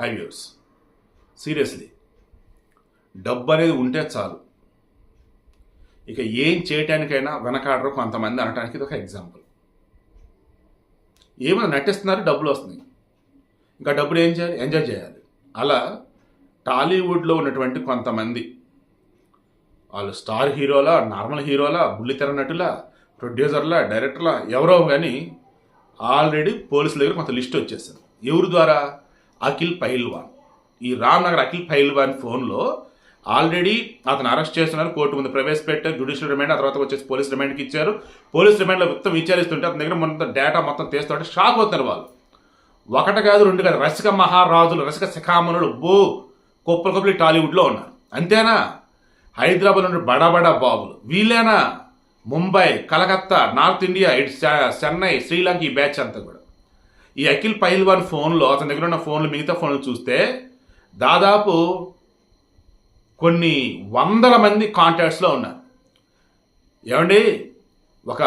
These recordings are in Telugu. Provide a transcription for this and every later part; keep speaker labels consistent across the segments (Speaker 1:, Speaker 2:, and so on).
Speaker 1: హై వ్యూర్స్ సీరియస్లీ డబ్బు అనేది ఉంటే చాలు. ఇక ఏం చేయటానికైనా వెనకాడరు కొంతమంది అనడానికి ఇది ఒక ఎగ్జాంపుల్. ఏమైనా నటిస్తున్నారు డబ్బులు వస్తున్నాయి. ఇంకా డబ్బులు ఏం చేయాలి? ఎంజాయ్ చేయాలి. అలా టాలీవుడ్లో ఉన్నటువంటి కొంతమంది వాళ్ళు స్టార్ హీరోలా నార్మల్ హీరోలా బుల్లితెర నటుల ప్రొడ్యూసర్లా డైరెక్టర్లా ఎవరో కానీ ఆల్రెడీ పోలీసుల దగ్గర కొంత లిస్ట్ వచ్చేసారు ఎవరి ద్వారా? అఖిల్ పైల్వాన్. ఈ రామ్నగర్ అఖిల్ పైల్వాన్ ఫోన్లో ఆల్రెడీ అతను అరెస్ట్ చేస్తున్నారు కోర్టు ముందు ప్రవేశపెట్టారు జ్యుడిషియల్ రిమాండ్ ఆ తర్వాత వచ్చేసి పోలీస్ రిమాండ్కి ఇచ్చారు. పోలీస్ రిమాండ్లో మొత్తం విచారిస్తుంటే అతని దగ్గర మొత్తం డేటా మొత్తం తీస్తుంటే షాక్ అవుతున్నారు వాళ్ళు. ఒకటి కాదు రెండు కాదు రసిక మహారాజులు రసిక శిఖామణులు బో కుప్పలు కుప్పలు టాలీవుడ్లో ఉన్నారు. అంతేనా? హైదరాబాద్ నుండి బడా బడా బాబులు. వీళ్ళేనా? ముంబై కలకత్తా నార్త్ ఇండియా ఇటు చెన్నై శ్రీలంక ఈ బ్యాచ్ అంతా కూడా. ఈ అఖిల్ పైల్వాన్ ఫోన్లో అతని దగ్గర ఉన్న ఫోన్లు మిగతా ఫోన్లు చూస్తే దాదాపు కొన్ని వందల మంది కాంటాక్ట్స్లో ఉన్నారు. ఏమండి? ఒక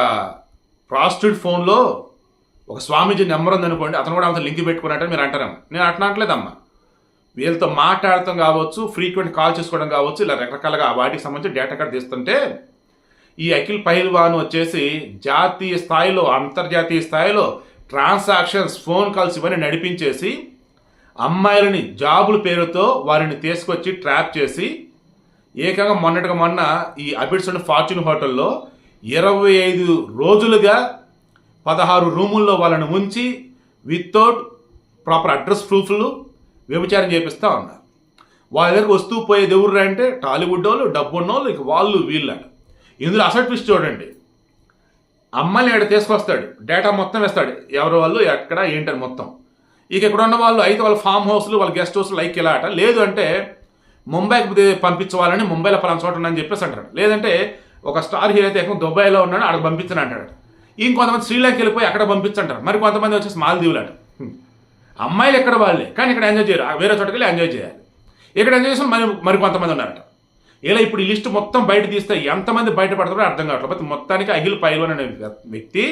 Speaker 1: ప్రాస్టిట్యూట్ ఫోన్లో ఒక స్వామీజీ నెంబర్ ఉందనుకోండి అతను కూడా అంత లింక్ పెట్టుకున్నట్టు మీరు అంటారేమో. నేను అట్లా వీళ్ళతో మాట్లాడటం కావచ్చు ఫ్రీక్వెంట్ కాల్ చేసుకోవడం కావచ్చు ఇలా రకరకాలుగా వాటికి సంబంధించి డేటా కార్డు తీస్తుంటే ఈ అఖిల్ పైల్వాన్ వచ్చేసి జాతీయ స్థాయిలో అంతర్జాతీయ స్థాయిలో ట్రాన్సాక్షన్స్ ఫోన్ కాల్స్ ఇవన్నీ నడిపించేసి అమ్మాయిలని జాబుల పేరుతో వారిని తీసుకొచ్చి ట్రాప్ చేసి ఏకంగా మొన్నటిగా మొన్న ఈ అబిడ్స్ అండ్ ఫార్చ్యూన్ హోటల్లో ఇరవై ఐదు రోజులుగా పదహారు రూముల్లో వాళ్ళని ఉంచి వితౌట్ ప్రాపర్ అడ్రస్ ప్రూఫ్లు వ్యభిచారం చేపిస్తూ ఉన్నారు. వాళ్ళ దగ్గరకు వస్తూ పోయేది ఎవరు అంటే టాలీవుడ్ వాళ్ళు డబ్బున్న వాళ్ళు ఇక వాళ్ళు వీళ్ళు ఇందులో అసలు ట్విస్ట్ చూడండి. అమ్మాయిని ఇక్కడ తీసుకొస్తాడు. డేటా మొత్తం వేస్తాడు. ఎవరి వాళ్ళు ఎక్కడ ఏంటని మొత్తం. ఇక ఇక్కడ ఉన్న వాళ్ళు అయితే వాళ్ళ ఫామ్ హౌస్లు వాళ్ళ గెస్ట్ హౌస్లు లైక్ ఇలా అట. లేదు అంటే ముంబైకి పంపించవాలని ముంబైలో పలానా చోట ఉన్నాయని చెప్పేసి అంటాడు లేదంటే ఒక స్టార్ హీరో అయితే దుబాయ్లో ఉన్నాడు అక్కడ పంపించని అంటాడు. ఇంకొంతమంది శ్రీలంక వెళ్ళిపోయి అక్కడ పంపించంటారు. మరి కొంతమంది వచ్చేసి మాల్దీవులు అంట. అమ్మాయిలు ఎక్కడ వాళ్ళే? కానీ ఇక్కడ ఎంజాయ్ చేయరు. ఆ వేరే చోటకి వెళ్ళి ఎంజాయ్ చేయాలి. ఇక్కడ ఎంజాయ్ చేసిన మరి మరి కొంతమంది ఉన్నారట. ఇలా ఇప్పుడు ఈ లిస్ట్ మొత్తం బయట తీస్తే ఎంతమంది బయటపడతారో అర్థం కావట్లేదు. మొత్తానికి అఖిల్ పైల్వన్ అనే వ్యక్తి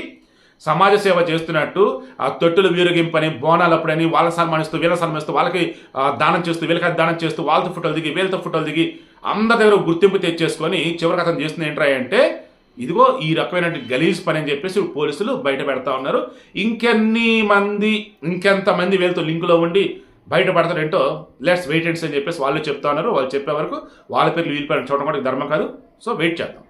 Speaker 1: సమాజ సేవ చేస్తున్నట్టు ఆ తొట్టులు వీరగింపని బోనాలు అప్పుడని సన్మానిస్తూ వీళ్ళ సన్మానిస్తూ వాళ్ళకి దానం చేస్తూ వీళ్ళకి దానం చేస్తూ వాళ్ళతో ఫోటోలు దిగి వీళ్ళతో ఫోటోలు దిగి అందరి దగ్గర గుర్తింపు తెచ్చేసుకొని చివరికి అతను చేస్తుంది ఏంట్రా అంటే ఇదిగో ఈ రకమైన గలీజ్ పని అని చెప్పేసి పోలీసులు బయట పెడతా ఉన్నారు. ఇంకెన్ని మంది ఇంకెంతమంది వీళ్ళతో లింకులో ఉండి బయటపడతారేంటో లెట్స్ వెయిట్ అండ్స్ అని చెప్పేసి వాళ్ళు చెప్తా ఉన్నారు. వాళ్ళు చెప్పే వరకు వాళ్ళ పేర్లు వీళ్ళ పేరు చూడడం కూడా ధర్మం కాదు. సో వెయిట్ చేద్దాం.